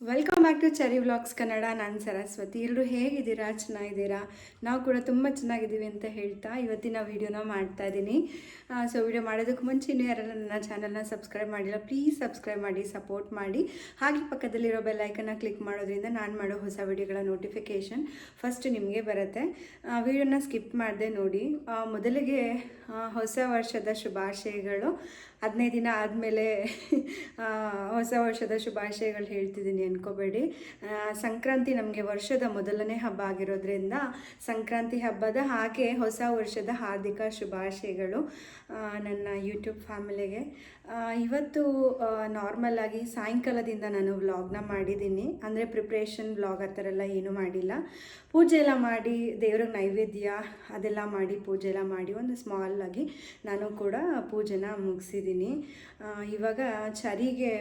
Welcome back to Cherry vlogs Kannada ನಾನು ಸರಸ್ವತಿ. ಎಲ್ಲರೂ ಹೇಗಿದ್ದೀರಾ? ಚೆನ್ನಾಗಿದ್ದೀರಾ? ನಾವು ಕೂಡ ತುಂಬ ಚೆನ್ನಾಗಿದ್ದೀವಿ ಅಂತ ಹೇಳ್ತಾ ಇವತ್ತಿನ ವೀಡಿಯೋನ ಮಾಡ್ತಾ ಇದ್ದೀನಿ ಸೊ ವಿಡಿಯೋ ಮಾಡೋದಕ್ಕೆ ಮುಂಚೆ ಇನ್ನೂ ಯಾರೆಲ್ಲ ನನ್ನ ಚಾನಲ್ನ ಸಬ್ಸ್ಕ್ರೈಬ್ ಮಾಡಿಲ್ಲ ಪ್ಲೀಸ್ ಸಬ್ಸ್ಕ್ರೈಬ್ ಮಾಡಿ ಸಪೋರ್ಟ್ ಮಾಡಿ. ಹಾಗೆ ಪಕ್ಕದಲ್ಲಿರೋ ಬೆಲ್ ಐಕನ್ನ ಕ್ಲಿಕ್ ಮಾಡೋದ್ರಿಂದ ನಾನು ಮಾಡೋ ಹೊಸ ವಿಡಿಯೋಗಳ ನೋಟಿಫಿಕೇಷನ್ ಫಸ್ಟ್ ನಿಮಗೆ ಬರುತ್ತೆ. ವಿಡಿಯೋನ ಸ್ಕಿಪ್ ಮಾಡಿದೆ ನೋಡಿ. ಮೊದಲಿಗೆ ಹೊಸ ವರ್ಷದ ಶುಭಾಶಯಗಳು. ಹದಿನೈದು ದಿನ ಆದಮೇಲೆ ಹೊಸ ವರ್ಷದ ಶುಭಾಶಯಗಳು ಹೇಳ್ತಿದ್ದೀನಿ. ಅನ್ಕೋಬೇಡಿ. ಸಂಕ್ರಾಂತಿ ನಮಗೆ ವರ್ಷದ ಮೊದಲನೇ ಹಬ್ಬ ಆಗಿರೋದ್ರಿಂದ ಸಂಕ್ರಾಂತಿ ಹಬ್ಬದ ಹಾಗೆ ಹೊಸ ವರ್ಷದ ಹಾರ್ದಿಕ ಶುಭಾಶಯಗಳು ನನ್ನ ಯೂಟ್ಯೂಬ್ ಫ್ಯಾಮಿಲಿಗೆ. ಇವತ್ತು ನಾರ್ಮಲ್ ಆಗಿ ಸಾಯಂಕಾಲದಿಂದ ನಾನು ವ್ಲಾಗ್ನ ಮಾಡಿದ್ದೀನಿ. ಅಂದರೆ ಪ್ರಿಪ್ರೇಷನ್ ವ್ಲಾಗ್ ಆ ಥರ ಎಲ್ಲ ಏನೂ ಮಾಡಿಲ್ಲ. ಪೂಜೆ ಎಲ್ಲ ಮಾಡಿ, ದೇವ್ರಿಗೆ ನೈವೇದ್ಯ ಅದೆಲ್ಲ ಮಾಡಿ, ಪೂಜೆ ಎಲ್ಲ ಮಾಡಿ, ಒಂದು ಸ್ಮಾಲ್ ಆಗಿ ನಾನು ಕೂಡ ಪೂಜೆನ ಮುಗಿಸಿದ್ದೀನಿ. ಇವಾಗ ಚರಿಗೆ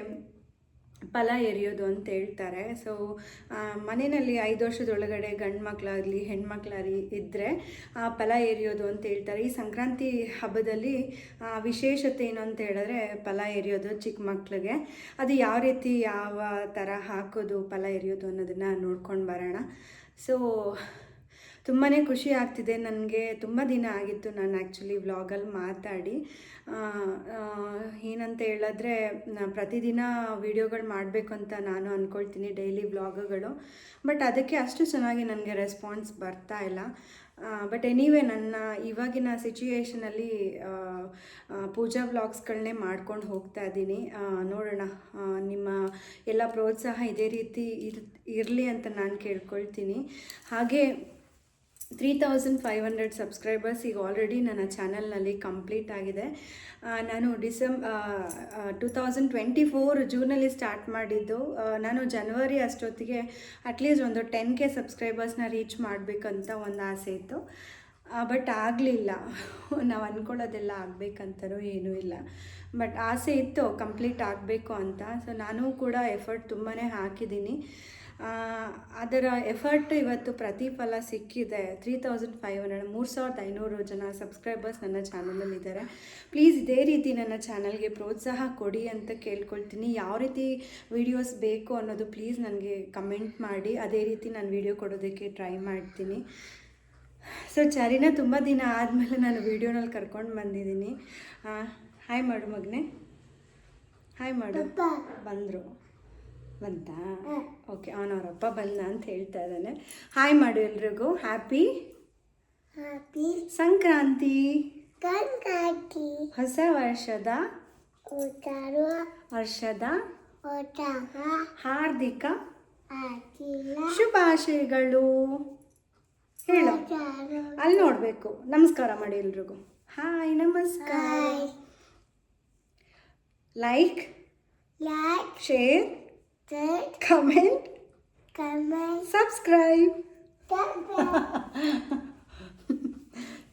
ಫಲ ಎರಿಯೋದು ಅಂತ ಹೇಳ್ತಾರೆ. ಸೊ ಮನೆಯಲ್ಲಿ ಐದು ವರ್ಷದೊಳಗಡೆ ಗಂಡು ಮಕ್ಕಳಾಗಲಿ ಹೆಣ್ಮಕ್ಳಾಗಲಿ ಇದ್ದರೆ ಆ ಫಲ ಎರಿಯೋದು ಅಂತ ಹೇಳ್ತಾರೆ. ಈ ಸಂಕ್ರಾಂತಿ ಹಬ್ಬದಲ್ಲಿ ವಿಶೇಷತೆ ಏನು ಅಂತ ಹೇಳಿದ್ರೆ ಫಲ ಎರಿಯೋದು ಚಿಕ್ಕ ಮಕ್ಳಿಗೆ. ಅದು ಯಾವ ರೀತಿ ಯಾವ ಥರ ಹಾಕೋದು ಫಲ ಎರಿಯೋದು ಅನ್ನೋದನ್ನು ನೋಡ್ಕೊಂಡು ಬರೋಣ. ಸೊ ತುಂಬಾ ಖುಷಿ ಆಗ್ತಿದೆ. ನನಗೆ ತುಂಬ ದಿನ ಆಗಿತ್ತು ನಾನು ಆ್ಯಕ್ಚುಲಿ ವ್ಲಾಗಲ್ಲಿ ಮಾತಾಡಿ. ಏನಂತ ಹೇಳಿದ್ರೆ ಪ್ರತಿದಿನ ವೀಡಿಯೋಗಳು ಮಾಡಬೇಕು ಅಂತ ನಾನು ಅಂದ್ಕೊಳ್ತೀನಿ ಡೈಲಿ ವ್ಲಾಗ್ಗಳು ಬಟ್ ಅದಕ್ಕೆ ಅಷ್ಟು ಚೆನ್ನಾಗಿ ನನಗೆ ರೆಸ್ಪಾನ್ಸ್ ಬರ್ತಾ ಇಲ್ಲ. ಬಟ್ ಎನಿವೇ ನನ್ನ ಇವಾಗಿನ ಸಿಚುಯೇಷನಲ್ಲಿ ಪೂಜಾ ವ್ಲಾಗ್ಸ್ಗಳನ್ನೇ ಮಾಡ್ಕೊಂಡು ಹೋಗ್ತಾ ಇದ್ದೀನಿ. ನೋಡೋಣ ನಿಮ್ಮ ಎಲ್ಲ ಪ್ರೋತ್ಸಾಹ ಇದೇ ರೀತಿ ಇರ್, ಇರಲಿ ಅಂತ ನಾನು ಕೇಳ್ಕೊಳ್ತೀನಿ. ಹಾಗೆ three thousand five hundred subscribers ಈಗ ಆಲ್ರೆಡಿ ನನ್ನ ಚಾನಲ್ನಲ್ಲಿ ಕಂಪ್ಲೀಟ್ ಆಗಿದೆ. ನಾನು December two thousand twenty four ಜೂನಲ್ಲಿ start ಮಾಡಿದ್ದು. ನಾನು ಜನವರಿ ಅಷ್ಟೊತ್ತಿಗೆ ಅಟ್ಲೀಸ್ಟ್ ಒಂದು ಟೆನ್ ಕೆ ಸಬ್ಸ್ಕ್ರೈಬರ್ಸ್ನ ರೀಚ್ ಮಾಡಬೇಕಂತ ಒಂದು ಆಸೆ ಇತ್ತು. ಬಟ್ ಆಗಲಿಲ್ಲ. ನಾವು ಅಂದ್ಕೊಳ್ಳೋದೆಲ್ಲ ಆಗಬೇಕಂತಾರೋ ಏನೂ ಇಲ್ಲ. ಬಟ್ ಆಸೆ ಇತ್ತು ಕಂಪ್ಲೀಟ್ ಆಗಬೇಕು ಅಂತ. ಸೊ ನಾನು ಕೂಡ ಎಫರ್ಟ್ ತುಂಬಾ ಹಾಕಿದ್ದೀನಿ. ಅದರ ಎಫರ್ಟ್ ಇವತ್ತು ಪ್ರತಿಫಲ ಸಿಕ್ಕಿದೆ. ತ್ರೀ ತೌಸಂಡ್ ಫೈವ್ ಹಂಡ್ರೆಡ್ ಮೂರು ಸಾವಿರದ ಐನೂರು ಜನ ಸಬ್ಸ್ಕ್ರೈಬರ್ಸ್ ನನ್ನ ಚಾನಲಲ್ಲಿದ್ದಾರೆ ಪ್ಲೀಸ್ ಇದೇ ರೀತಿ ನನ್ನ ಚಾನಲ್ಗೆ ಪ್ರೋತ್ಸಾಹ ಕೊಡಿ ಅಂತ ಕೇಳ್ಕೊಳ್ತೀನಿ. ಯಾವ ರೀತಿ ವೀಡಿಯೋಸ್ ಬೇಕು ಅನ್ನೋದು ಪ್ಲೀಸ್ ನನಗೆ ಕಮೆಂಟ್ ಮಾಡಿ. ಅದೇ ರೀತಿ ನಾನು ವೀಡಿಯೋ ಕೊಡೋದಕ್ಕೆ ಟ್ರೈ ಮಾಡ್ತೀನಿ. ಸೊ ಚರಿನ ತುಂಬ ದಿನ ಆದಮೇಲೆ ನಾನು ವೀಡಿಯೋನಲ್ಲಿ ಕರ್ಕೊಂಡು ಬಂದಿದ್ದೀನಿ. ಹಾಯ್ ಮಾಡು ಮಗನೇ. ಹಾಯ್ ಮಾಡು. ಬಂದರು. ಬಂತಾ ಓಕೆ ಅವನವರಪ್ಪ ಬಂದ ಅಂತ ಹೇಳ್ತಾ ಇದ್ದಾನೆ. ಹಾಯ್ ಮಾಡು ಎಲ್ರಿಗೂ. Happy happy Sankranti. ಸಂಕ್ರಾಂತಿ. ಹೊಸ ವರ್ಷದ? ವರ್ಷದ? ಹಾರ್ದಿಕ? ಶುಭಾಶಯಗಳು. ಹೇಳು. ಅಲ್ಲಿ ನೋಡಬೇಕು. ನಮಸ್ಕಾರ ಮಾಡಿ ಎಲ್ರಿಗೂ. ಹಾಯ್ ನಮಸ್ಕಾರ. Like like share comment subscribe Subscribe.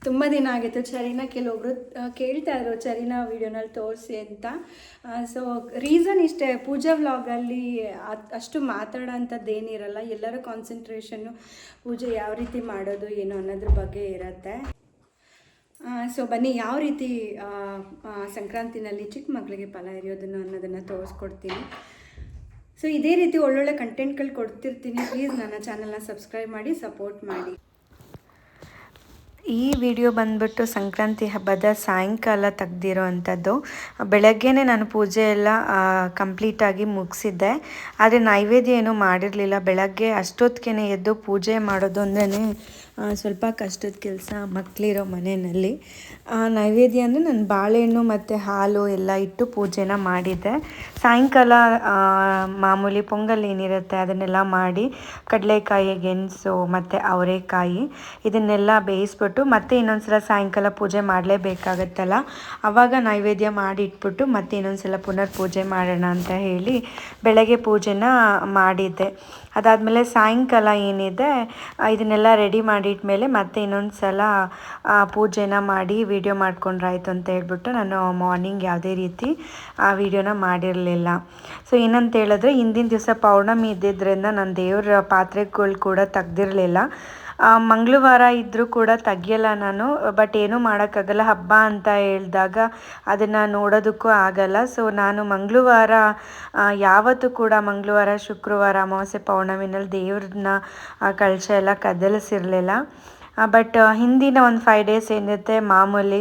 ತುಂಬ ದಿನ ಆಗಿತ್ತು ಚರಿನ ಕೆಲವೊಬ್ರು ಕೇಳ್ತಾ ಇದ್ರು ಚರಿನ ವಿಡಿಯೋನಲ್ಲಿ ತೋರಿಸಿ ಅಂತ. ಸೊ ರೀಸನ್ ಇಷ್ಟೇ ಪೂಜಾ ವ್ಲಾಗಲ್ಲಿ ಅಷ್ಟು ಮಾತಾಡೋ ಅಂಥದ್ದು ಏನಿರಲ್ಲ ಎಲ್ಲರ ಕಾನ್ಸಂಟ್ರೇಷನ್ನು ಪೂಜೆ ಯಾವ ರೀತಿ ಮಾಡೋದು ಏನು ಅನ್ನೋದ್ರ ಬಗ್ಗೆ ಇರುತ್ತೆ. ಸೊ ಬನ್ನಿ ಯಾವ ರೀತಿ ಸಂಕ್ರಾಂತಿನಲ್ಲಿ ಚಿಕ್ಕ ಮಕ್ಕಳಿಗೆ ಫಲ ಇರೋದನ್ನು ಅನ್ನೋದನ್ನು ತೋರಿಸ್ಕೊಡ್ತೀನಿ. ಸೊ ಇದೇ ರೀತಿ ಒಳ್ಳೊಳ್ಳೆ ಕಂಟೆಂಟ್ಗಳು ಕೊಡ್ತಿರ್ತೀನಿ. ಪ್ಲೀಸ್ ನನ್ನ ಚಾನಲ್ನ ಸಬ್ಸ್ಕ್ರೈಬ್ ಮಾಡಿ ಸಪೋರ್ಟ್ ಮಾಡಿ. ಈ ವಿಡಿಯೋ ಬಂದ್ಬಿಟ್ಟು ಸಂಕ್ರಾಂತಿ ಹಬ್ಬದ ಸಾಯಂಕಾಲ ತೆಗ್ದಿರೋ ಅಂಥದ್ದು ಬೆಳಗ್ಗೆನೇ ನಾನು ಪೂಜೆ ಎಲ್ಲ ಕಂಪ್ಲೀಟಾಗಿ ಮುಗಿಸಿದ್ದೆ. ಆದರೆ ನೈವೇದ್ಯ ಏನೂ ಮಾಡಿರಲಿಲ್ಲ. ಬೆಳಗ್ಗೆ ಅಷ್ಟೊತ್ತಿಗೆ ಎದ್ದು ಪೂಜೆ ಮಾಡೋದು ಅಂದ್ರೆ ಸ್ವಲ್ಪ ಕಷ್ಟದ ಕೆಲಸ ಮಕ್ಕಳಿರೋ ಮನೆಯಲ್ಲಿ. ನೈವೇದ್ಯ ಅಂದರೆ ನಾನು ಬಾಳೆಹಣ್ಣು ಮತ್ತು ಹಾಲು ಎಲ್ಲ ಇಟ್ಟು ಪೂಜೆನ ಮಾಡಿದ್ದೆ. ಸಾಯಂಕಾಲ ಮಾಮೂಲಿ ಪೊಂಗಲ್ ಏನಿರುತ್ತೆ ಅದನ್ನೆಲ್ಲ ಮಾಡಿ, ಕಡಲೆಕಾಯಿ, ಗೆಣಸು ಮತ್ತು ಅವರೆಕಾಯಿ ಇದನ್ನೆಲ್ಲ ಬೇಯಿಸ್ಬಿಟ್ಟು ಮತ್ತೆ ಇನ್ನೊಂದ್ಸಲ ಸಾಯಂಕಾಲ ಪೂಜೆ ಮಾಡಲೇಬೇಕಾಗತ್ತಲ್ಲ? ಆವಾಗ ನೈವೇದ್ಯ ಮಾಡಿ ಇಟ್ಬಿಟ್ಟು ಮತ್ತೆ ಇನ್ನೊಂದ್ಸಲ ಪುನರ್ ಪೂಜೆ ಮಾಡೋಣ ಅಂತ ಹೇಳಿ ಬೆಳಗ್ಗೆ ಪೂಜೆನ ಮಾಡಿದ್ದೆ. ಅದಾದಮೇಲೆ ಸಾಯಂಕಾಲ ಏನಿದೆ ಇದನ್ನೆಲ್ಲ ರೆಡಿ ಮಾಡಿಟ್ಮೇಲೆ ಮತ್ತೆ ಇನ್ನೊಂದು ಸಲ ಪೂಜೆನ ಮಾಡಿ ವಿಡಿಯೋ ಮಾಡ್ಕೊಂಡ್ರಾಯ್ತು ಅಂತ ಹೇಳ್ಬಿಟ್ಟು ನಾನು ಮಾರ್ನಿಂಗ್ ಯಾವುದೇ ರೀತಿ ಆ ವಿಡಿಯೋನ ಮಾಡಿರಲಿಲ್ಲ. ಸೊ ಏನಂತ ಹೇಳಿದ್ರೆ, ಹಿಂದಿನ ದಿವಸ ಪೌರ್ಣಮಿ ಇದ್ದಿದ್ದರಿಂದ ನಾನು ದೇವರ ಪಾತ್ರೆಗಳು ಕೂಡ ತೆಗ್ದಿರಲಿಲ್ಲ. ಮಂಗಳವಾರ ಇದ್ದರೂ ಕೂಡ ತೆಗಿಯಲ್ಲ ನಾನು ಬಟ್ ಏನೂ ಮಾಡೋಕ್ಕಾಗಲ್ಲ. ಹಬ್ಬ ಅಂತ ಹೇಳಿದಾಗ ಅದನ್ನು ನೋಡೋದಕ್ಕೂ ಆಗಲ್ಲ. ಸೊ ನಾನು ಮಂಗಳವಾರ ಯಾವತ್ತೂ ಕೂಡ ಮಂಗಳವಾರ, ಶುಕ್ರವಾರ, ಅಮಾವಾಸ್ಯೆ, ಪೌರ್ಣಮಿನಲ್ಲಿ ದೇವ್ರನ್ನ ಕಳಶ ಎಲ್ಲ ಕದಲಿಸಿರಲಿಲ್ಲ. ಬಟ್ ಹಿಂದಿನ ಒಂದು ಫೈವ್ ಡೇಸ್ ಏನಿರುತ್ತೆ, ಮಾಮೂಲಿ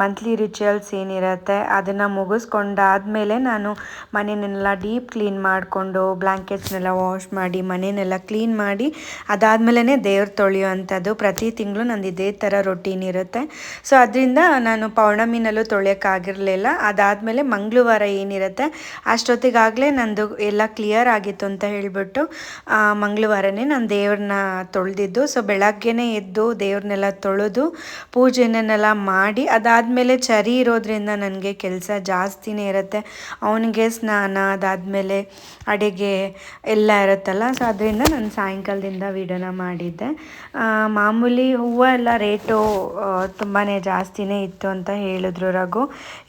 ಮಂತ್ಲಿ ರಿಚುವಲ್ಸ್ ಏನಿರುತ್ತೆ, ಅದನ್ನು ಮುಗಿಸ್ಕೊಂಡಾದ್ಮೇಲೆ ನಾನು ಮನೆಯನ್ನೆಲ್ಲ ಡೀಪ್ ಕ್ಲೀನ್ ಮಾಡಿಕೊಂಡು ಬ್ಲ್ಯಾಂಕೆಟ್ಸ್ನೆಲ್ಲ ವಾಶ್ ಮಾಡಿ ಮನೆಯನ್ನೆಲ್ಲ ಕ್ಲೀನ್ ಮಾಡಿ ಅದಾದಮೇಲೆ ದೇವ್ರು ತೊಳೆಯುವಂಥದ್ದು ಪ್ರತಿ ತಿಂಗಳು ನಂದು ಇದೇ ಥರ ರೊಟೀನ್ ಇರುತ್ತೆ. ಸೊ ಅದರಿಂದ ನಾನು ಪೌರ್ಣಮಿನಲ್ಲೂ ತೊಳೆಯೋಕ್ಕಾಗಿರಲಿಲ್ಲ. ಅದಾದಮೇಲೆ ಮಂಗಳವಾರ ಏನಿರುತ್ತೆ, ಅಷ್ಟೊತ್ತಿಗಾಗಲೇ ನಂದು ಎಲ್ಲ ಕ್ಲಿಯರ್ ಆಗಿತ್ತು ಅಂತ ಹೇಳಿಬಿಟ್ಟು ಮಂಗಳವಾರನೇ ನಾನು ದೇವ್ರನ್ನ ತೊಳೆದಿದ್ದು. ಸೊ ಬೆಳಗ್ಗೆನೇ ಎದ್ದು ದೇವ್ರನ್ನೆಲ್ಲ ತೊಳೆದು ಪೂಜೆನೆಲ್ಲ ಮಾಡಿ, ಅದಾದಮೇಲೆ ಚರಿ ಇರೋದ್ರಿಂದ ನನಗೆ ಕೆಲಸ ಜಾಸ್ತಿನೇ ಇರುತ್ತೆ. ಅವನಿಗೆ ಸ್ನಾನ, ಅದಾದಮೇಲೆ ಅಡುಗೆ ಎಲ್ಲ ಇರುತ್ತಲ್ಲ, ಸೊ ಅದರಿಂದ ನಾನು ಸಾಯಂಕಾಲದಿಂದ ವಿಡಿಯೋನ ಮಾಡಿದ್ದೆ. ಮಾಮೂಲಿ ಹೂವು ಎಲ್ಲ ರೇಟು ತುಂಬಾ ಜಾಸ್ತಿನೇ ಇತ್ತು ಅಂತ ಹೇಳಿದ್ರು ರಘು.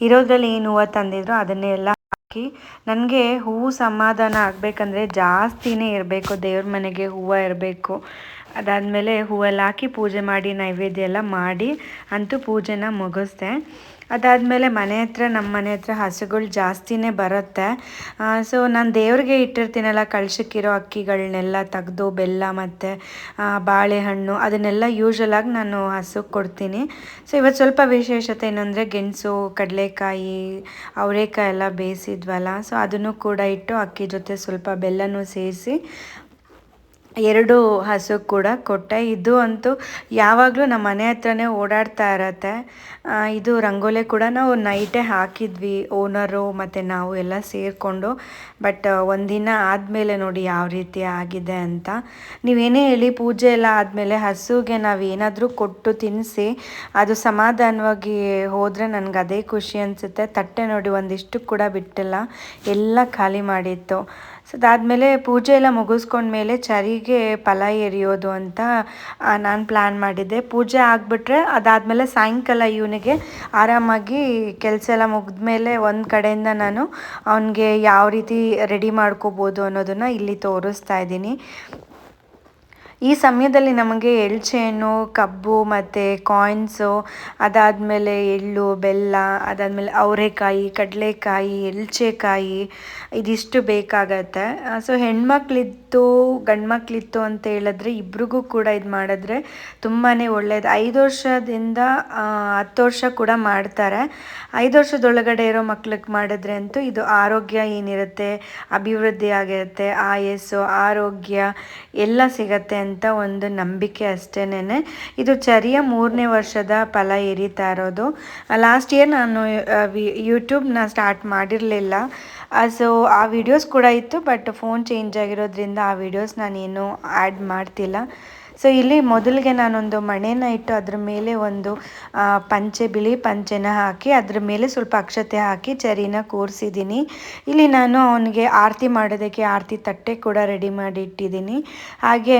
ಇರೋದ್ರಲ್ಲಿ ಏನು ಹೂವು ತಂದಿದ್ರು ಅದನ್ನೇ ಎಲ್ಲ ಹಾಕಿ, ನನಗೆ ಹೂವು ಸಮಾಧಾನ ಆಗಬೇಕಂದ್ರೆ ಜಾಸ್ತಿನೇ ಇರಬೇಕು, ದೇವ್ರ ಮನೆಗೆ ಹೂವು ಇರಬೇಕು. ಅದಾದಮೇಲೆ ಹೂವೆಲ್ಲ ಹಾಕಿ ಪೂಜೆ ಮಾಡಿ, ನೈವೇದ್ಯ ಎಲ್ಲ ಮಾಡಿ ಅಂತೂ ಪೂಜೆನ ಮುಗಿಸ್ದೆ. ಅದಾದಮೇಲೆ ಮನೆ ಹತ್ರ, ನಮ್ಮ ಮನೆ ಹತ್ರ ಹಸುಗಳು ಜಾಸ್ತಿನೇ ಬರುತ್ತೆ. ಸೊ ನಾನು ದೇವ್ರಿಗೆ ಇಟ್ಟಿರ್ತೀನಲ್ಲ ಕಳ್ಶಕ್ಕಿರೋ ಅಕ್ಕಿಗಳನ್ನೆಲ್ಲ ತೆಗೆದು, ಬೆಲ್ಲ ಮತ್ತು ಬಾಳೆಹಣ್ಣು ಅದನ್ನೆಲ್ಲ ಯೂಶ್ವಲಾಗಿ ನಾನು ಹಸುಗೆ ಕೊಡ್ತೀನಿ. ಸೊ ಇವತ್ತು ಸ್ವಲ್ಪ ವಿಶೇಷತೆ ಏನಂದರೆ ಗೆಣಸು, ಕಡಲೆಕಾಯಿ ಅವರೆಕಾಯಿ ಎಲ್ಲ ಬೇಯಿಸಿದ್ವಲ್ಲ ಸೊ ಅದನ್ನು ಕೂಡ ಇಟ್ಟು ಅಕ್ಕಿ ಜೊತೆ ಸ್ವಲ್ಪ ಬೆಲ್ಲನೂ ಸೇರಿಸಿ ಎರಡು ಹಸು ಕೂಡ ಕೊಟ್ಟೆ. ಇದು ಅಂತೂ ಯಾವಾಗಲೂ ನಮ್ಮ ಮನೆ ಹತ್ರನೇ ಓಡಾಡ್ತಾ ಇರತ್ತೆ. ಇದು ರಂಗೋಲೆ ಕೂಡ ನಾವು ನೈಟೇ ಹಾಕಿದ್ವಿ, ಓನರು ಮತ್ತು ನಾವು ಎಲ್ಲ ಸೇರಿಕೊಂಡು. ಬಟ್ ಒಂದಿನ ಆದಮೇಲೆ ನೋಡಿ ಯಾವ ರೀತಿ ಆಗಿದೆ ಅಂತ. ನೀವೇನೇ ಹೇಳಿ ಪೂಜೆ ಎಲ್ಲ ಆದಮೇಲೆ ಹಸುಗೆ ನಾವು ಏನಾದರೂ ಕೊಟ್ಟು ತಿನ್ನಿಸಿ ಅದು ಸಮಾಧಾನವಾಗಿ ಹೋದರೆ ನನಗೆ ಅದೇ ಖುಷಿ ಅನಿಸುತ್ತೆ. ತಟ್ಟೆ ನೋಡಿ ಒಂದಿಷ್ಟು ಕೂಡ ಬಿಟ್ಟಿಲ್ಲ. ಎಲ್ಲ ಖಾಲಿ ಮಾಡಿತ್ತು. ಸೊ ಅದಾದಮೇಲೆ ಪೂಜೆ ಎಲ್ಲ ಮುಗಿಸ್ಕೊಂಡ್ಮೇಲೆ ಚರಿಗೆ ಫಲ ಎರಿಯೋದು ಅಂತ ನಾನು ಪ್ಲ್ಯಾನ್ ಮಾಡಿದ್ದೆ. ಪೂಜೆ ಆಗಿಬಿಟ್ರೆ ಅದಾದಮೇಲೆ ಸಾಯಂಕಾಲ ಇವನಿಗೆ ಆರಾಮಾಗಿ ಕೆಲಸ ಎಲ್ಲ ಮುಗಿದ್ಮೇಲೆ ಒಂದು ಕಡೆಯಿಂದ ನಾನು ಅವನಿಗೆ ಯಾವ ರೀತಿ ರೆಡಿ ಮಾಡ್ಕೋಬೋದು ಅನ್ನೋದನ್ನು ಇಲ್ಲಿ ತೋರಿಸ್ತಾ ಇದ್ದೀನಿ. ಈ ಸಮಯದಲ್ಲಿ ನಮಗೆ ಎಳ್ಚೆಹಣ್ಣು ಕಬ್ಬು ಮತ್ತು ಕಾಯಿನ್ಸು ಅದಾದಮೇಲೆ ಎಳ್ಳು, ಬೆಲ್ಲ, ಅದಾದಮೇಲೆ ಅವರೆಕಾಯಿ, ಕಡಲೆಕಾಯಿ ಎಳ್ಚೆಕಾಯಿ ಇದಿಷ್ಟು ಬೇಕಾಗತ್ತೆ. ಸೊ ಹೆಣ್ಮಕ್ಳಿತ್ತು ಗಂಡು ಮಕ್ಳಿತ್ತು ಅಂತ ಹೇಳಿದ್ರೆ ಇಬ್ರಿಗೂ ಕೂಡ ಇದು ಮಾಡಿದ್ರೆ ತುಂಬಾ ಒಳ್ಳೆಯದು ಐದು ವರ್ಷದಿಂದ ಹತ್ತು ವರ್ಷ ಕೂಡ ಮಾಡ್ತಾರೆ. ಐದು ವರ್ಷದೊಳಗಡೆ ಇರೋ ಮಕ್ಳಿಗೆ ಮಾಡಿದ್ರೆ ಅಂತೂ ಇದು ಆರೋಗ್ಯ ಏನಿರುತ್ತೆ, ಅಭಿವೃದ್ಧಿ ಆಗಿರುತ್ತೆ ಆಯಸ್ಸು, ಆರೋಗ್ಯ ಎಲ್ಲ ಸಿಗತ್ತೆ ಅಂತ ಒಂದು ನಂಬಿಕೆ ಅಷ್ಟೇನೆ ಇದು ಚರಿಯ ಮೂರನೇ ವರ್ಷದ ಫಲ ಎರಿತಾ ಇರೋದು. ಲಾಸ್ಟ್ ಇಯರ್ ನಾನು ಯೂಟ್ಯೂಬ್ನ ಸ್ಟಾರ್ಟ್ ಮಾಡಿರಲಿಲ್ಲ. ಸೊ ಆ ವಿಡಿಯೋಸ್ ಕೂಡ ಇತ್ತು ಬಟ್ ಫೋನ್ ಚೇಂಜ್ ಆಗಿರೋದ್ರಿಂದ ಆ ವಿಡಿಯೋಸ್ ನಾನೇನು ಆ್ಯಡ್ ಮಾಡ್ತಿಲ್ಲ. ಸೊ ಇಲ್ಲಿ ಮೊದಲಿಗೆ ನಾನೊಂದು ಮಣೆನ ಇಟ್ಟು ಅದ್ರ ಮೇಲೆ ಒಂದು ಪಂಚೆ, ಬಿಳಿ ಪಂಚೆನ ಹಾಕಿ, ಅದ್ರ ಮೇಲೆ ಸ್ವಲ್ಪ ಅಕ್ಷತೆ ಹಾಕಿ ಚರಿನ ಕೂರಿಸಿದ್ದೀನಿ. ಇಲ್ಲಿ ನಾನು ಅವನಿಗೆ ಆರತಿ ಮಾಡೋದಕ್ಕೆ ಆರತಿ ತಟ್ಟೆ ಕೂಡ ರೆಡಿ ಮಾಡಿ ಇಟ್ಟಿದ್ದೀನಿ. ಹಾಗೆ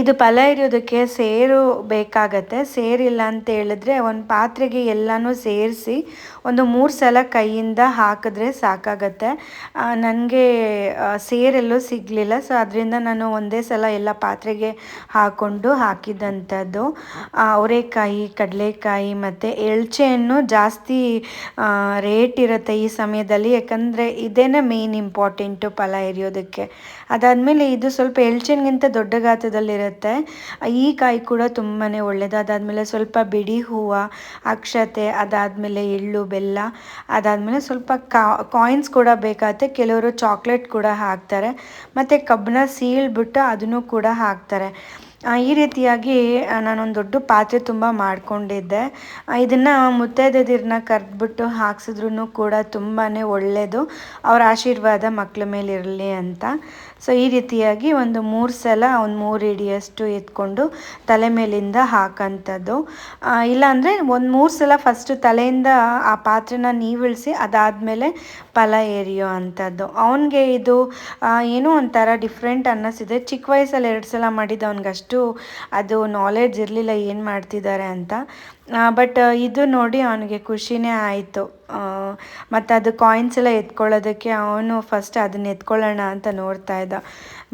ಇದು ಫಲ ಇರೋದಕ್ಕೆ ಸೇರು ಬೇಕಾಗತ್ತೆ. ಸೇರಿಲ್ಲ ಅಂತ ಹೇಳಿದ್ರೆ ಒಂದು ಪಾತ್ರೆಗೆ ಎಲ್ಲನೂ ಸೇರಿಸಿ ಒಂದು ಮೂರು ಸಲ ಕೈಯಿಂದ ಹಾಕಿದ್ರೆ ಸಾಕಾಗತ್ತೆ. ನನಗೆ ಸೇರೆಲ್ಲೂ ಸಿಗಲಿಲ್ಲ. ಸೊ ಅದರಿಂದ ನಾನು ಒಂದೇ ಸಲ ಎಲ್ಲ ಪಾತ್ರೆಗೆ ಹಾಕ್ಕೊಂಡು ಹಾಕಿದಂಥದ್ದು. ಅವರೆಕಾಯಿ, ಕಡಲೆಕಾಯಿ ಮತ್ತು ಎಳ್ಚೆಯನ್ನು ಜಾಸ್ತಿ ರೇಟ್ ಇರುತ್ತೆ ಈ ಸಮಯದಲ್ಲಿ. ಯಾಕಂದರೆ ಇದೇನೇ ಮೇನ್ ಇಂಪಾರ್ಟೆಂಟು ಫಲ ಎರಿಯೋದಕ್ಕೆ ಅದಾದಮೇಲೆ ಇದು ಸ್ವಲ್ಪ ಎಳ್ಚೆನ್ಗಿಂತ ದೊಡ್ಡ ಗಾತ್ರದಲ್ಲಿರುತ್ತೆ ಈ ಕಾಯಿ ಕೂಡ ತುಂಬಾ ಒಳ್ಳೆಯದು ಅದಾದಮೇಲೆ ಸ್ವಲ್ಪ ಬಿಡಿ ಹೂವು, ಅಕ್ಷತೆ, ಅದಾದಮೇಲೆ ಎಳ್ಳು, ಬೆಲ್ಲ, ಅದಾದಮೇಲೆ ಸ್ವಲ್ಪ ಕಾಯಿನ್ಸ್ ಕೂಡ ಬೇಕಾಗುತ್ತೆ. ಕೆಲವರು ಚಾಕ್ಲೇಟ್ ಕೂಡ ಹಾಕ್ತಾರೆ. ಮತ್ತು ಕಬ್ಬನ್ನ ಸೀಳ್ಬಿಟ್ಟು ಅದನ್ನು ಕೂಡ ಹಾಕ್ತಾರೆ. ಈ ರೀತಿಯಾಗಿ ನಾನೊಂದು ದೊಡ್ಡ ಪಾತ್ರೆ ತುಂಬ ಮಾಡಿಕೊಂಡಿದ್ದೆ. ಇದನ್ನು ಮುತ್ತೈದೆದಿರನ್ನ ಕರೆದ್ಬಿಟ್ಟು ಹಾಕ್ಸಿದ್ರು ಕೂಡ ತುಂಬಾ ಒಳ್ಳೆಯದು ಅವರ ಆಶೀರ್ವಾದ ಮಕ್ಕಳ ಮೇಲಿರಲಿ ಅಂತ. ಸೊ ಈ ರೀತಿಯಾಗಿ ಒಂದು ಮೂರು ಸಲ ಒಂದು ಮೂರು ಇಡಿಯಷ್ಟು ಎತ್ಕೊಂಡು ತಲೆ ಮೇಲಿಂದ ಹಾಕೋಂಥದ್ದು. ಇಲ್ಲಾಂದರೆ ಒಂದು ಮೂರು ಸಲ ಫಸ್ಟು ತಲೆಯಿಂದ ಆ ಪಾತ್ರೆನ ನೀವಿಳಿಸಿ ಅದಾದಮೇಲೆ ಫಲ ಎರಿಯೋ ಅಂಥದ್ದು ಅವನಿಗೆ ಇದು ಏನೋ ಒಂಥರ ಡಿಫ್ರೆಂಟ್ ಅನ್ನಿಸಿದೆ ಚಿಕ್ಕ ವಯಸ್ಸಲ್ಲಿ ಎರಡು ಸಲ ಮಾಡಿದ್ದು ಅವ್ನಿಗೆ ಅಷ್ಟು ಅಷ್ಟು ಅದು ನಾಲೆಡ್ಜ್ ಇರಲಿಲ್ಲ ಏನು ಮಾಡ್ತಿದ್ದಾರೆ ಅಂತ. ಬಟ್ ಇದು ನೋಡಿ ಅವನಿಗೆ ಖುಷಿನೇ ಆಯಿತು. ಮತ್ತು ಅದು ಕಾಯಿನ್ಸ್ ಎಲ್ಲ ಎತ್ಕೊಳ್ಳೋದಕ್ಕೆ ಅವನು ಫಸ್ಟ್ ಅದನ್ನ ಎತ್ಕೊಳ್ಳೋಣ ಅಂತ ನೋಡ್ತಾ ಇದ್ದ.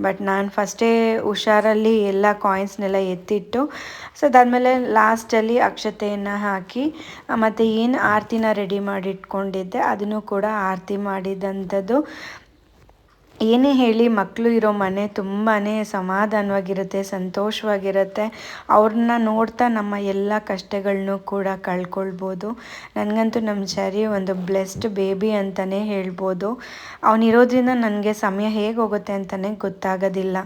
ಬಟ್ ನಾನು ಫಸ್ಟೇ ಹುಷಾರಲ್ಲಿ ಎಲ್ಲ ಕಾಯಿನ್ಸ್ನೆಲ್ಲ ಎತ್ತಿಟ್ಟು ಸೊ ಅದಾದಮೇಲೆ ಲಾಸ್ಟಲ್ಲಿ ಅಕ್ಷತೆಯನ್ನು ಹಾಕಿ ಮತ್ತು ಏನು ಆರತಿನ ರೆಡಿ ಮಾಡಿ ಇಟ್ಕೊಂಡಿದ್ದೆ ಅದನ್ನು ಕೂಡ ಆರತಿ ಮಾಡಿದಂಥದ್ದು. ಏನೇ ಹೇಳಿ ಮಕ್ಕಳು ಇರೋ ಮನೆ ತುಂಬಾ ಸಮಾಧಾನವಾಗಿರುತ್ತೆ, ಸಂತೋಷವಾಗಿರುತ್ತೆ. ಅವ್ರನ್ನ ನೋಡ್ತಾ ನಮ್ಮ ಎಲ್ಲ ಕಷ್ಟಗಳನ್ನು ಕೂಡ ಕಳ್ಕೊಳ್ಬೋದು. ನನಗಂತೂ ನಮ್ಮ ಚರಿ ಒಂದು ಬ್ಲೆಸ್ಡ್ ಬೇಬಿ ಅಂತಲೇ ಹೇಳ್ಬೋದು. ಅವನಿರೋದ್ರಿಂದ ನನಗೆ ಸಮಯ ಹೇಗೆ ಹೋಗುತ್ತೆ ಅಂತಲೇ ಗೊತ್ತಾಗೋದಿಲ್ಲ.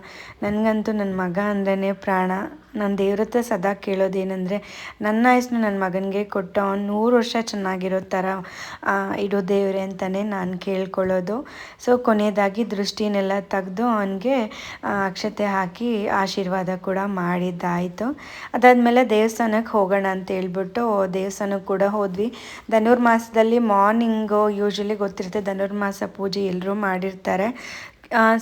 ನನಗಂತೂ ನನ್ನ ಮಗ ಅಂದ್ರೇ ಪ್ರಾಣ. ನಾನು ದೇವ್ರ ಹತ್ರ ಸದಾ ಕೇಳೋದೇನೆಂದರೆ, ನನ್ನ ಆಯಸ್ಸನ್ನು ನನ್ನ ಮಗನಿಗೆ ಕೊಟ್ಟು ಅವ್ನು ನೂರು ವರ್ಷ ಚೆನ್ನಾಗಿರೋ ಥರ ಇಡೋ ದೇವ್ರೆ ಅಂತಲೇ ನಾನು ಕೇಳ್ಕೊಳ್ಳೋದು. ಸೊ, ಕೊನೆಯದಾಗಿ ದೃಷ್ಟಿನೆಲ್ಲ ತೆಗೆದು ಅವನಿಗೆ ಅಕ್ಷತೆ ಹಾಕಿ ಆಶೀರ್ವಾದ ಕೂಡ ಮಾಡಿದ್ದಾಯಿತು. ಅದಾದಮೇಲೆ ದೇವಸ್ಥಾನಕ್ಕೆ ಹೋಗೋಣ ಅಂತ ಹೇಳ್ಬಿಟ್ಟು ದೇವಸ್ಥಾನಕ್ಕೆ ಕೂಡ ಹೋದ್ವಿ. ಧನುರ್ಮಾಸದಲ್ಲಿ ಮಾರ್ನಿಂಗು, ಯೂಶ್ವಲಿ ಗೊತ್ತಿರುತ್ತೆ ಧನುರ್ಮಾಸ ಪೂಜೆ ಎಲ್ಲರೂ ಮಾಡಿರ್ತಾರೆ.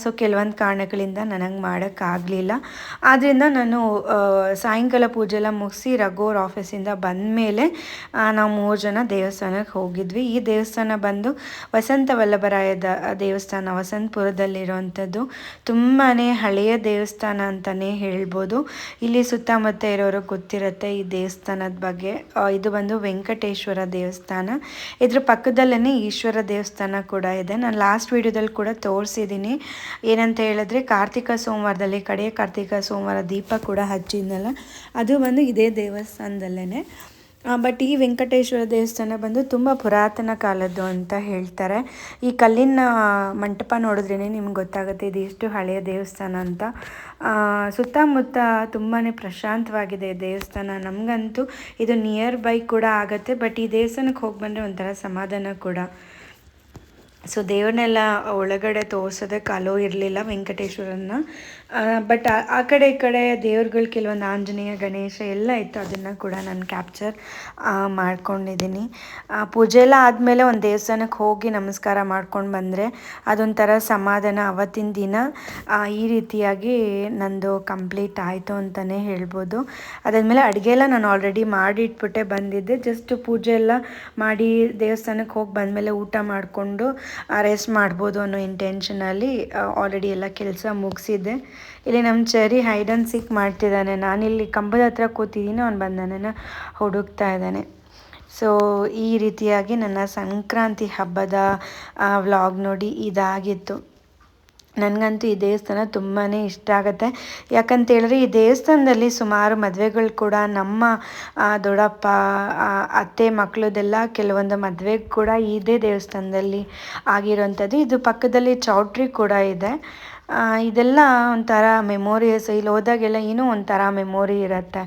ಸೊ ಕೆಲವೊಂದು ಕಾರಣಗಳಿಂದ ನನಗೆ ಮಾಡೋಕ್ಕಾಗಲಿಲ್ಲ. ಆದ್ದರಿಂದ ನಾನು ಸಾಯಂಕಾಲ ಪೂಜೆ ಎಲ್ಲ ಮುಗಿಸಿ ರಘೋರ್ ಆಫೀಸಿಂದ ಬಂದಮೇಲೆ ನಾವು ಮೂರು ಜನ ದೇವಸ್ಥಾನಕ್ಕೆ ಹೋಗಿದ್ವಿ. ಈ ದೇವಸ್ಥಾನ ಬಂದು ವಸಂತ ವಲ್ಲಭರಾಯದ ದೇವಸ್ಥಾನ, ವಸಂತಪುರದಲ್ಲಿರುವಂಥದ್ದು ತುಂಬಾ ಹಳೆಯ ದೇವಸ್ಥಾನ ಅಂತಲೇ ಹೇಳ್ಬೋದು. ಇಲ್ಲಿ ಸುತ್ತಮುತ್ತ ಇರೋರು ಗೊತ್ತಿರುತ್ತೆ ಈ ದೇವಸ್ಥಾನದ ಬಗ್ಗೆ. ಇದು ಬಂದು ವೆಂಕಟೇಶ್ವರ ದೇವಸ್ಥಾನ. ಇದ್ರ ಪಕ್ಕದಲ್ಲೇ ಈಶ್ವರ ದೇವಸ್ಥಾನ ಕೂಡ ಇದೆ. ನಾನು ಲಾಸ್ಟ್ ವೀಡಿಯೋದಲ್ಲಿ ಕೂಡ ತೋರಿಸಿದ್ದೀನಿ ಏನಂತ ಹೇಳಿದ್ರೆ ಕಾರ್ತಿಕ ಸೋಮವಾರದಲ್ಲಿ, ಕಡೆಯ ಕಾರ್ತಿಕ ಸೋಮವಾರ ದೀಪ ಕೂಡ ಹಚ್ಚಿದ್ನಲ್ಲ, ಅದು ಬಂದು ಇದೇ ದೇವಸ್ಥಾನದಲ್ಲೇ ಬಟ್ ಈ ವೆಂಕಟೇಶ್ವರ ದೇವಸ್ಥಾನ ಬಂದು ತುಂಬ ಪುರಾತನ ಕಾಲದ್ದು ಅಂತ ಹೇಳ್ತಾರೆ. ಈ ಕಲ್ಲಿನ ಮಂಟಪ ನೋಡಿದ್ರೇ ನಿಮ್ಗೆ ಗೊತ್ತಾಗುತ್ತೆ, ಇದು ಎಷ್ಟು ಹಳೆಯ ದೇವಸ್ಥಾನ ಅಂತ. ಸುತ್ತಮುತ್ತ ತುಂಬಾ ಪ್ರಶಾಂತವಾಗಿದೆ ದೇವಸ್ಥಾನ. ನಮಗಂತೂ ಇದು ನಿಯರ್ ಬೈ ಕೂಡ ಆಗುತ್ತೆ ಬಟ್ ಈ ದೇವಸ್ಥಾನಕ್ಕೆ ಹೋಗಿ ಬಂದರೆ ಒಂಥರ ಸಮಾಧಾನ ಕೂಡ. ಸೊ ದೇವ್ರನ್ನೆಲ್ಲ ಒಳಗಡೆ ತೋರ್ಸೋದಕ್ಕೆ ಅಲೋ ಇರಲಿಲ್ಲ ವೆಂಕಟೇಶ್ವರನ್ನ. ಬಟ್ ಆ ಕಡೆ ಈ ಕಡೆ ದೇವ್ರುಗಳು, ಕೆಲವೊಂದು ಆಂಜನೇಯ, ಗಣೇಶ ಎಲ್ಲ ಇತ್ತು, ಅದನ್ನು ಕೂಡ ನಾನು ಕ್ಯಾಪ್ಚರ್ ಮಾಡ್ಕೊಂಡಿದ್ದೀನಿ ಪೂಜೆ ಎಲ್ಲ ಆದಮೇಲೆ ಒಂದು ದೇವಸ್ಥಾನಕ್ಕೆ ಹೋಗಿ ನಮಸ್ಕಾರ ಮಾಡ್ಕೊಂಡು ಬಂದರೆ ಅದೊಂಥರ ಸಮಾಧಾನ ಅವತ್ತಿನ ದಿನ. ಈ ರೀತಿಯಾಗಿ ನಂದು ಕಂಪ್ಲೀಟ್ ಆಯಿತು ಅಂತಲೇ ಹೇಳ್ಬೋದು. ಅದಾದಮೇಲೆ ಅಡುಗೆ ಎಲ್ಲ ನಾನು ಆಲ್ರೆಡಿ ಮಾಡಿ ಇಟ್ಬಿಟ್ಟೆ ಬಂದಿದ್ದೆ. ಜಸ್ಟ್ ಪೂಜೆ ಎಲ್ಲ ಮಾಡಿ ದೇವಸ್ಥಾನಕ್ಕೆ ಹೋಗಿ ಬಂದಮೇಲೆ ಊಟ ಮಾಡಿಕೊಂಡು ರೆಸ್ಟ್ ಮಾಡ್ಬೋದು ಅನ್ನೋ ಇಂಟೆನ್ಷನಲ್ಲಿ ಆಲ್ರೆಡಿ ಎಲ್ಲ ಕೆಲಸ ಮುಗಿಸಿದ್ದೆ. ಇಲ್ಲಿ ನಮ್ಮ ಚರಿ ಹೈಡ್ ಆ್ಯಂಡ್ ಸಿಕ್ ಮಾಡ್ತಿದ್ದಾನೆ. ನಾನಿಲ್ಲಿ ಕಂಬದ ಹತ್ರ ಕೂತಿದ್ದೀನಿ, ಅವ್ನು ಬಂದು ನನ್ನನ್ನು ಹುಡುಕ್ತಾ ಇದ್ದಾನೆ. ಸೊ ಈ ರೀತಿಯಾಗಿ ನನ್ನ ಸಂಕ್ರಾಂತಿ ಹಬ್ಬದ ವ್ಲಾಗ್ ನೋಡಿ ಇದಾಗಿತ್ತು. ನನಗಂತೂ ಈ ದೇವಸ್ಥಾನ ತುಂಬಾ ಇಷ್ಟ ಆಗುತ್ತೆ. ಯಾಕಂತೇಳಿದ್ರೆ ಈ ದೇವಸ್ಥಾನದಲ್ಲಿ ಸುಮಾರು ಮದುವೆಗಳು ಕೂಡ ನಮ್ಮ ದೊಡ್ಡಪ್ಪ ಅತ್ತೆ ಮಕ್ಕಳದೆಲ್ಲ ಕೆಲವೊಂದು ಮದುವೆ ಕೂಡ ಇದೇ ದೇವಸ್ಥಾನದಲ್ಲಿ ಆಗಿರುವಂಥದ್ದು ಇದು ಪಕ್ಕದಲ್ಲಿ ಚೌಟ್ರಿ ಕೂಡ ಇದೆ. ಇದೆಲ್ಲ ಒಂಥರ ಮೆಮೋರಿಯಸ್ ಇಲ್ಲಿ ಹೋದಾಗೆಲ್ಲ ಏನೋ ಒಂಥರ ಮೆಮೊರಿ ಇರುತ್ತೆ.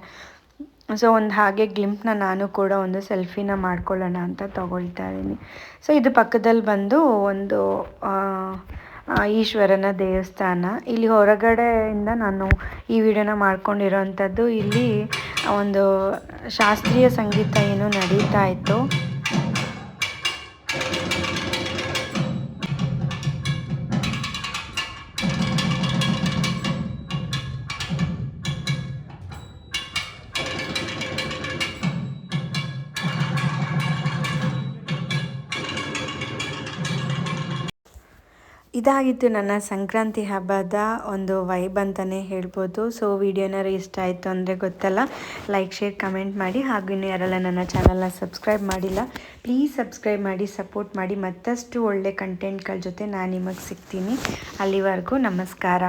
ಸೊ ಒಂದು ಹಾಗೆ ಗ್ಲಿಂಪ್ನ ನಾನು ಕೂಡ ಒಂದು ಸೆಲ್ಫಿನ ಮಾಡ್ಕೊಳ್ಳೋಣ ಅಂತ ತೊಗೊಳ್ತಾ ಇದ್ದೀನಿ. ಸೊ ಇದು ಪಕ್ಕದಲ್ಲಿ ಬಂದು ಒಂದು ಈಶ್ವರನ ದೇವಸ್ಥಾನ. ಇಲ್ಲಿ ಹೊರಗಡೆಯಿಂದ ನಾನು ಈ ವಿಡಿಯೋನ ಮಾಡ್ಕೊಂಡಿರೋವಂಥದ್ದು ಇಲ್ಲಿ ಒಂದು ಶಾಸ್ತ್ರೀಯ ಸಂಗೀತ ಏನು ನಡೀತಾ ಇತ್ತು. ಇದಾಗಿತ್ತು ನನ್ನ ಸಂಕ್ರಾಂತಿ ಹಬ್ಬದ ಒಂದು ವೈಬ್ ಅಂತಲೇ ಹೇಳ್ಬೋದು. ಸೊ ವಿಡಿಯೋನಾರು ಇಷ್ಟ ಆಯಿತು ಅಂದರೆ ಗೊತ್ತಲ್ಲ ಲೈಕ್ ಶೇರ್ ಕಮೆಂಟ್ ಮಾಡಿ. ಹಾಗೂ ಇನ್ನೂ ಯಾರೆಲ್ಲ ನನ್ನ ಚಾನಲ್ನ ಸಬ್ಸ್ಕ್ರೈಬ್ ಮಾಡಿಲ್ಲ ಪ್ಲೀಸ್ ಸಬ್ಸ್ಕ್ರೈಬ್ ಮಾಡಿ ಸಪೋರ್ಟ್ ಮಾಡಿ. ಮತ್ತಷ್ಟು ಒಳ್ಳೆ ಕಂಟೆಂಟ್ಗಳ ಜೊತೆ ನಾನು ನಿಮಗೆ ಸಿಗ್ತೀನಿ. ಅಲ್ಲಿವರೆಗೂ ನಮಸ್ಕಾರ.